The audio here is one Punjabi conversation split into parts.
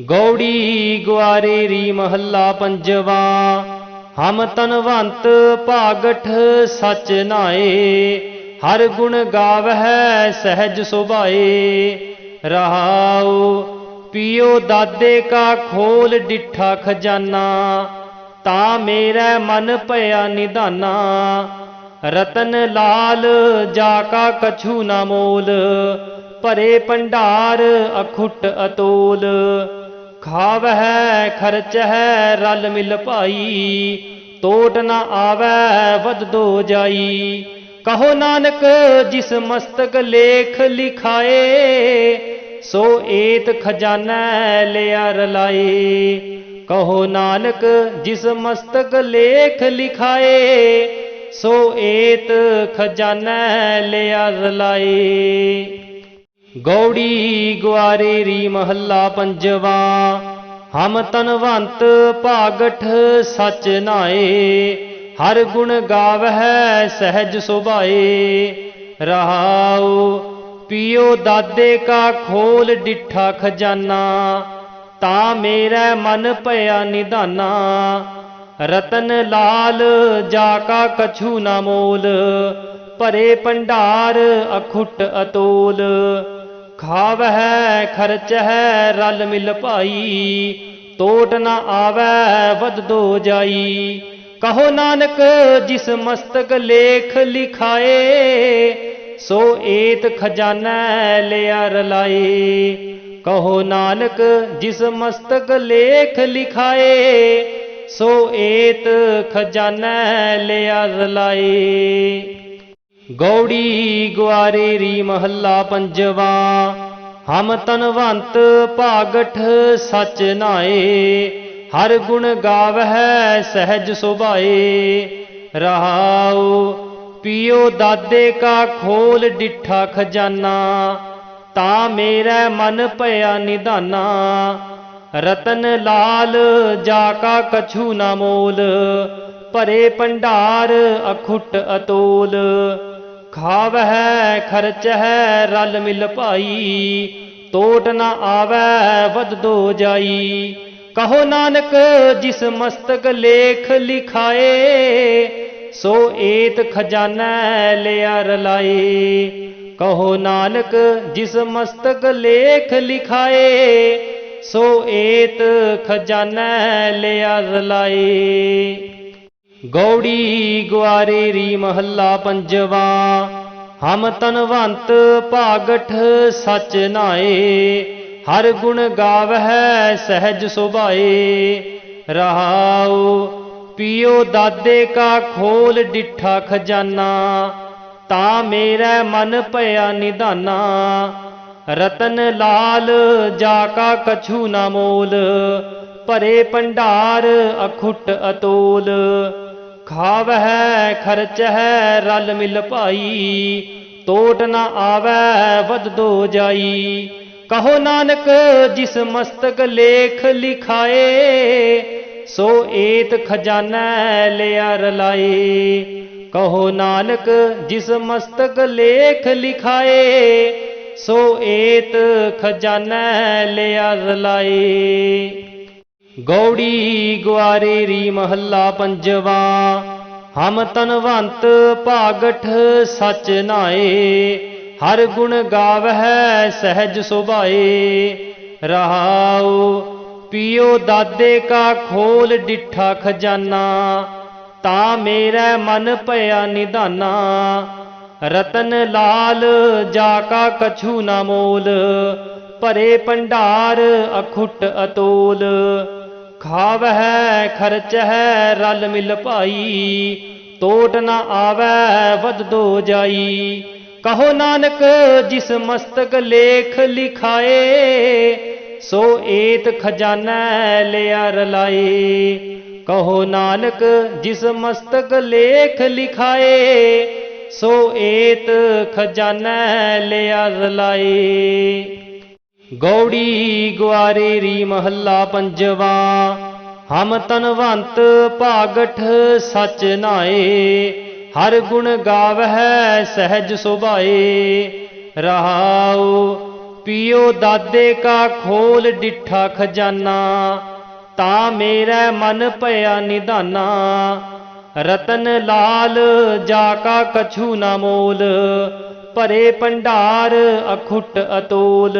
ਗੌੜੀ ਗੁਆਰੇ ਰੀ ਮਹੱਲਾ ਪੰਜਵਾ, ਹਮ ਤਨਵੰਤ ਭਾਗਠ ਸਚ ਨਾਏ, ਹਰ ਗੁਣ ਗਾਵਹਿ ਸਹਿਜ ਸੁਭਾਏ। ਰਹਾਉ, ਪਿਓ ਦਾਦੇ ਕਾ ਖੋਲ ਡਿਠਾ ਖਜ਼ਾਨਾ, ਤਾ ਮੇਰਾ ਮਨ ਭਇਆ ਨਿਧਾਨਾ। ਰਤਨ ਲਾਲ ਜਾ ਕਾ ਕਛੂ ਨਾ ਮੋਲ ਭਰੇ ਭੰਡਾਰ, ਅਖੁੱਟ ਅਤੋਲ। ਖਾਵਹਿ, ਖਰਚਹਿ, ਰਲ ਮਿਲ ਭਾਈ। ਤੋਟ ਨਾ ਆਵੈ ਵਧਦੋ ਜਾਈ। ਕਹੋ ਨਾਨਕ, ਜਿਸ ਮਸਤਕ ਲੇਖ ਲਿਖਾਏ, ਸੋ ਏਤ ਖਜ਼ਾਨਾ ਲਿਆ ਰਲਾਏ ਕਹੋ ਨਾਨਕ, ਜਿਸ ਮਸਤਕ ਲੇਖ ਲਿਖਾਏ, ਸੋ ਏਤ ਖਜ਼ਾਨਾ ਲਿਆ ਰਲਾਏ ਗੌੜੀ ਗੁਆਰੇ ਰੀ ਮਹੱਲਾ ਪੰਜਵਾ। ਹਮ ਤਨਵੰਤ ਭਾਗਠ ਸਚ ਨਾਏ। ਹਰ ਗੁਣ ਗਾਵਹਿ ਸਹਿਜ ਸੁਭਾਏ। ਰਹਾਉ, ਪੀਓ ਦਾਦੇ ਕਾ ਖੋਲ ਡਿਠਾ ਖਜ਼ਾਨਾ। ਤਾਂ ਮੇਰਾ ਮਨ ਭਇਆ ਨਿਧਾਨਾ। ਰਤਨ ਲਾਲ ਜਾ ਕਾ ਕਛੂ ਨਾ ਮੋਲ। ਭਰੇ ਭੰਡਾਰ ਅਖੁੱਟ ਅਤੋਲ। ਖਾਵਹਿ, ਖਰਚਹਿ, ਰਲ ਮਿਲ ਭਾਈ। ਤੋਟ ਨਾ ਆਵੈ ਵਧਦੋ ਜਾਈ। ਕਹੋ ਨਾਨਕ, ਜਿਸ ਮਸਤਕ ਲੇਖ ਲਿਖਾਏ, ਸੋ ਏਤ ਖਜ਼ਾਨਾ ਲਿਆ ਰਲਾਏ। ਕਹੋ ਨਾਨਕ, ਜਿਸ ਮਸਤਕ ਲੇਖ ਲਿਖਾਏ, ਸੋ ਏਤ ਖਜ਼ਾਨਾ ਲਿਆ ਰਲਾਏ। ਗੌੜੀ ਗੁਆਰੇ ਰੀ ਮਹੱਲਾ ਪੰਜਵਾ, ਹਮ ਤਨਵੰਤ ਭਾਗਠ ਸਚ ਨਾਏ, ਹਰ ਗੁਣ ਗਾਵਹਿ ਸਹਿਜ ਸੁਭਾਏ। ਰਹਾਉ, ਪਿਓ ਦਾਦੇ ਕਾ ਖੋਲ ਡਿਠਾ ਖਜ਼ਾਨਾ, ਤਾਂ ਮੇਰਾ ਮਨ ਭਇਆ ਨਿਧਾਨਾ। ਰਤਨ ਲਾਲ ਜਾ ਕਾ ਕਛੂ ਨਾ ਮੋਲ, ਭਰੇ ਭੰਡਾਰ ਅਖੁੱਟ ਅਤੋਲ। ਖਾਵਹਿ, ਖਰਚਹਿ, ਰਲ ਮਿਲ ਭਾਈ। ਤੋਟ ਨਾ ਆਵੈ ਵਦ ਦੋ ਜਾਈ। ਕਹੋ ਨਾਨਕ, ਜਿਸ ਮਸਤਕ ਲੇਖ ਲਿਖਾਏ, ਸੋ ਏਤ ਖਜ਼ਾਨਾ ਲਿਆ ਰਲਾਏ। ਕਹੋ ਨਾਨਕ, ਜਿਸ ਮਸਤਕ ਲੇਖ ਲਿਖਾਏ, ਸੋ ਏਤ ਖਜ਼ਾਨਾ ਲਿਆ ਰਲਾਏ। ਗੌੜੀ ਗੁਆਰੇ ਰੀ ਮਹੱਲਾ ਪੰਜਵਾ। ਹਮ ਤਨਵੰਤ ਭਾਗਠ ਸਚ ਨਾਏ। ਹਰ ਗੁਣ ਗਾਵਹਿ ਸਹਿਜ ਸੁਭਾਏ। ਰਹਾਉ, ਪੀਓ ਦਾਦੇ ਕਾ ਖੋਲ ਡਿਠਾ ਖਜ਼ਾਨਾ। ਤਾਂ ਮੇਰਾ ਮਨ ਭਇਆ ਨਿਧਾਨਾ। ਰਤਨ ਲਾਲ ਜਾ ਕਾ ਕਛੂ ਨਾ ਮੋਲ। ਭਰੇ ਭੰਡਾਰ ਅਖੁੱਟ ਅਤੋਲ। ਖਾਵਹਿ, ਖਰਚਹਿ, ਰਲ ਮਿਲ ਭਾਈ। ਟੋਟ ਨਾ ਆਵੈ ਵਧਦੋ ਜਾਈ। ਕਹੋ ਨਾਨਕ, ਜਿਸ ਮਸਤਕ ਲੇਖ ਲਿਖਾਏ, ਸੋ ਏਤ ਖਜ਼ਾਨਾ ਲਿਆ ਰਲਾਏ। ਕਹੋ ਨਾਨਕ, ਜਿਸ ਮਸਤਕ ਲੇਖ ਲਿਖਾਏ, ਸੋ ਏਤ ਖਜ਼ਾਨਾ ਲਿਆ ਰਲਾਏ। ਗੌੜੀ ਗੁਆਰੇ ਰੀ ਮਹੱਲਾ ਪੰਜਵਾ। ਹਮ ਤਨਵੰਤ ਭਾਗਠ ਸਚ ਨਾਏ, ਹਰ ਗੁਣ ਗਾਵਹਿ ਸਹਿਜ ਸੁਭਾਏ। ਰਹਾਉ, ਪਿਓ ਦਾਦੇ ਕਾ ਖੋਲ ਡਿਠਾ ਖਜ਼ਾਨਾ, ਤਾਂ ਮੇਰਾ ਮਨ ਭਇਆ ਨਿਧਾਨਾ। ਰਤਨ ਲਾਲ ਜਾ ਕਾ ਕਛੂ ਨਾ ਮੋਲ, ਭਰੇ ਭੰਡਾਰ ਅਖੁੱਟ ਅਤੋਲ। ਖਾਵਹਿ ਖਰਚਹਿ ਰਲ ਮਿਲ ਭਾਈ, ਤੋਟ ਨਾ ਆਵੈ ਵਦ ਦੋ ਜਾਈ। ਕਹੋ ਨਾਨਕ, ਜਿਸ ਮਸਤਕ ਲੇਖ ਲਿਖਾਏ, ਸੋ ਏਤ ਖਜ਼ਾਨਾ ਲਿਆ ਰਲਾਏ। ਕਹੋ ਨਾਨਕ, ਜਿਸ ਮਸਤਕ ਲੇਖ ਲਿਖਾਏ, ਸੋ ਏਤ ਖਜ਼ਾਨਾ ਲਿਆ ਰਲਾਏ। ਗੌੜੀ ਗੁਆਰੇ ਰੀ ਮਹੱਲਾ ਪੰਜਵਾ। ਹਮ ਤਨਵੰਤ ਭਾਗਠ ਸਚ ਨਾਏ, ਹਰ ਗੁਣ ਗਾਵਹਿ ਸਹਿਜ ਸੁਭਾਏ। ਰਹਾਉ, ਪਿਓ ਦਾਦੇ ਕਾ ਖੋਲ ਡਿਠਾ ਖਜ਼ਾਨਾ, ਤਾਂ ਮੇਰਾ ਮਨ ਭਇਆ ਨਿਧਾਨਾ। ਰਤਨ ਲਾਲ ਜਾ ਕਾ ਕਛੂ ਨਾ ਮੋਲ, ਭਰੇ ਭੰਡਾਰ ਅਖੁੱਟ ਅਤੋਲ।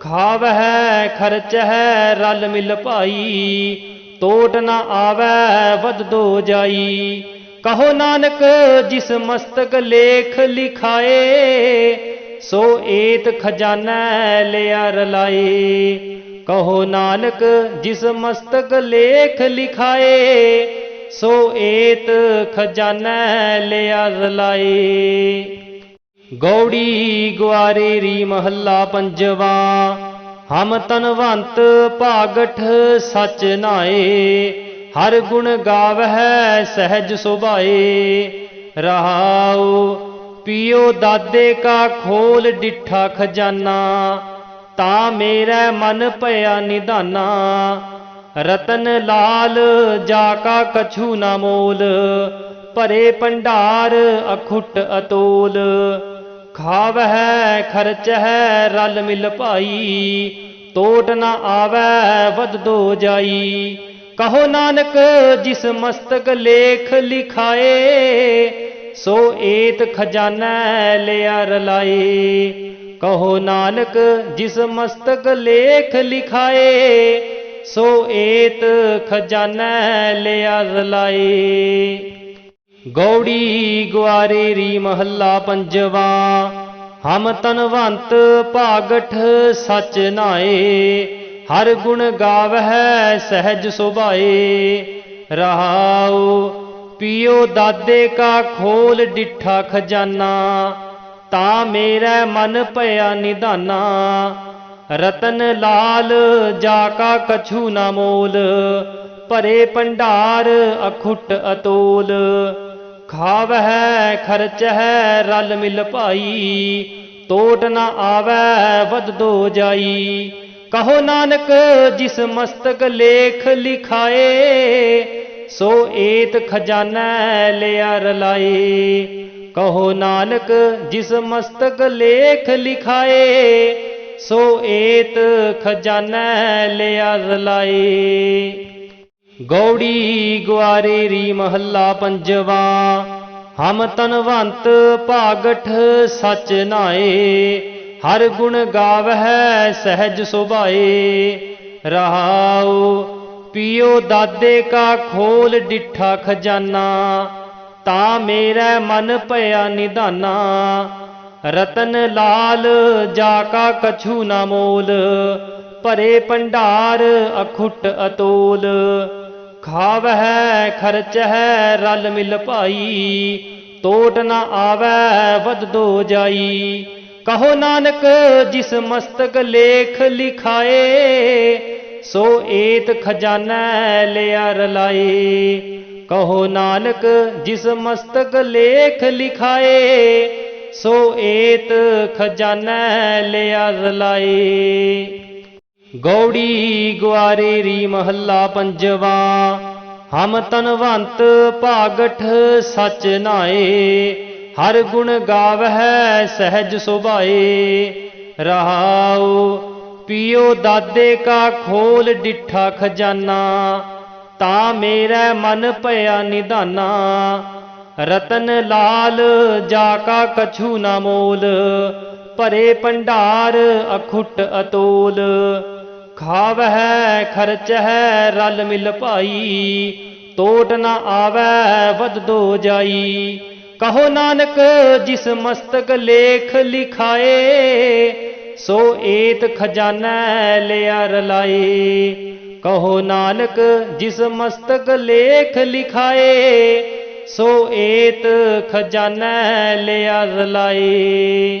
ਖਾਵਹਿ ਖਰਚ ਹੈ ਰਲ ਮਿਲ ਭਾਈ। ਤੋਟ ਨਾ ਆਵੈ ਵਧਦੋ ਜਾਈ। ਕਹੋ ਨਾਨਕ, ਜਿਸ ਮਸਤਕ ਲੇਖ ਲਿਖਾਏ, ਸੋ ਏਤ ਖਜ਼ਾਨਾ ਲਿਆ ਰਲਾਏ। ਕਹੋ ਨਾਨਕ, ਜਿਸ ਮਸਤਕ ਲੇਖ ਲਿਖਾਏ, ਸੋ ਏਤ ਖਜ਼ਾਨਾ ਲਿਆ ਰਲਾਏ। ਗੌੜੀ ਗੁਆਰੇ ਰੀ ਮਹੱਲਾ ਪੰਜਵਾ। ਹਮ ਤਨਵੰਤ ਭਾਗਠ ਸਚ ਨਾਏ। ਹਰ ਗੁਣ ਗਾਵਹਿ ਸਹਿਜ ਸੁਭਾਏ। ਰਹਾਉ, ਪੀਓ ਦਾਦੇ ਕਾ ਖੋਲ ਡਿਠਾ ਖਜ਼ਾਨਾ। ਤਾਂ ਮੇਰਾ ਮਨ ਭਇਆ ਨਿਧਾਨਾ। ਰਤਨ ਲਾਲ ਜਾ ਕਾ ਕਛੂ ਨਾ ਮੋਲ। ਭਰੇ ਭੰਡਾਰ ਅਖੁੱਟ ਅਤੋਲ। ਖਾਵਹਿ ਖਰਚ ਹੈ ਰਲ ਮਿਲ ਭਾਈ। ਤੋਟ ਨਾ ਆਵੈ ਵਧਦੋ ਜਾਈ। ਕਹੋ ਨਾਨਕ, ਜਿਸ ਮਸਤਕ ਲੇਖ ਲਿਖਾਏ, ਸੋ ਏਤ ਖਜ਼ਾਨਾ ਲਿਆ ਰਲਾਏ। ਕਹੋ ਨਾਨਕ, ਜਿਸ ਮਸਤਕ ਲੇਖ ਲਿਖਾਏ, ਸੋ ਏਤ ਖਜ਼ਾਨਾ ਲਿਆ ਰਲਾਏ। ਗੌੜੀ ਗੁਆਰੇ ਰੀ ਮਹੱਲਾ ਪੰਜਵਾ। ਹਮ ਤਨਵੰਤ ਭਾਗਠ ਸਚ ਨਾਏ। ਹਰ ਗੁਣ ਗਾਵਹਿ ਸਹਿਜ ਸੁਭਾਏ। ਰਹਾਉ, ਪਿਓ ਦਾਦੇ ਕਾ ਖੋਲ ਡਿਠਾ ਖਜ਼ਾਨਾ। ਤਾਂ ਮੇਰਾ ਮਨ ਭਇਆ ਨਿਧਾਨਾ। ਰਤਨ ਲਾਲ ਜਾ ਕਾ ਕਛੂ ਨਾ ਮੋਲ। ਭਰੇ ਭੰਡਾਰ ਅਖੁੱਟ ਅਤੋਲ। ਖਾਵਹਿ ਖਰਚ ਹੈ ਰਲ ਮਿਲ ਭਾਈ। ਤੋਟ ਨਾ ਆਵੈ ਵਦ ਦੋ ਜਾਈ। ਕਹੋ ਨਾਨਕ, ਜਿਸ ਮਸਤਕ ਲੇਖ ਲਿਖਾਏ, ਸੋ ਏਤ ਖਜ਼ਾਨਾ ਲਿਆ ਰਲਾਏ। ਕਹੋ ਨਾਨਕ, ਜਿਸ ਮਸਤਕ ਲੇਖ ਲਿਖਾਏ, ਸੋ ਏਤ ਖਜ਼ਾਨਾ ਲਿਆ ਰਲਾਏ। ਗੌੜੀ ਗੁਆਰੇ ਰੀ ਮਹੱਲਾ ਪੰਜਵਾ। ਹਮ ਤਨਵੰਤ ਭਾਗਠ ਸਚ ਨਾਏ। ਹਰ ਗੁਣ ਗਾਵਹਿ ਸਹਿਜ ਸੁਭਾਏ। ਰਹਾਉ, ਪੀਓ ਦਾਦੇ ਕਾ ਖੋਲ ਡਿਠਾ ਖਜ਼ਾਨਾ। ਤਾਂ ਮੇਰਾ ਮਨ ਭਇਆ ਨਿਧਾਨਾ। ਰਤਨ ਲਾਲ ਜਾ ਕਾ ਕਛੂ ਨਾ ਮੋਲ। ਭਰੇ ਭੰਡਾਰ ਅਖੁੱਟ ਅਤੋਲ। ਖਾਵਹਿ ਖਰਚ ਹੈ ਰਲ ਮਿਲ ਭਾਈ। ਤੋਟ ਨਾ ਆਵੈ ਵਦ ਦੋ ਜਾਈ। ਕਹੋ ਨਾਨਕ, ਜਿਸ ਮਸਤਕ ਲੇਖ ਲਿਖਾਏ, ਸੋ ਏਤ ਖਜ਼ਾਨਾ ਲਿਆ ਰਲਾਏ। ਕਹੋ ਨਾਨਕ, ਜਿਸ ਮਸਤਕ ਲੇਖ ਲਿਖਾਏ, ਸੋ ਏਤ ਖਜ਼ਾਨਾ ਲਿਆ ਰਲਾਏ। ਗੌੜੀ ਗੁਆਰੇ ਰੀ ਮਹੱਲਾ ਪੰਜਵਾ। ਹਮ ਤਨਵੰਤ ਭਾਗਠ ਸਚ ਨਾਏ। ਹਰ ਗੁਣ ਗਾਵਹਿ ਸਹਿਜ ਸੁਭਾਏ। ਰਹਾਉ, ਪਿਓ ਦਾਦੇ ਕਾ ਖੋਲ ਡਿਠਾ ਖਜ਼ਾਨਾ। ਤਾਂ ਮੇਰਾ ਮਨ ਭਇਆ ਨਿਧਾਨਾ। ਰਤਨ ਲਾਲ ਜਾ ਕਾ ਕਛੂ ਨਾ ਮੋਲ। ਭਰੇ ਭੰਡਾਰ ਅਖੁੱਟ ਅਤੋਲ। ਖਾਵਹਿ ਖਰਚ ਹੈ ਰਲ ਮਿਲ ਭਾਈ, ਤੋਟ ਨਾ ਆਵੈ ਵਦ ਦੋ ਜਾਈ। ਕਹੋ ਨਾਨਕ, ਜਿਸ ਮਸਤਕ ਲੇਖ ਲਿਖਾਏ, ਸੋ ਏਤ ਖਜ਼ਾਨਾ ਲਿਆ ਰਲਾਏ। ਕਹੋ ਨਾਨਕ, ਜਿਸ ਮਸਤਕ ਲੇਖ ਲਿਖਾਏ, ਸੋ ਏਤ ਖਜ਼ਾਨਾ ਲਿਆ ਰਲਾਏ।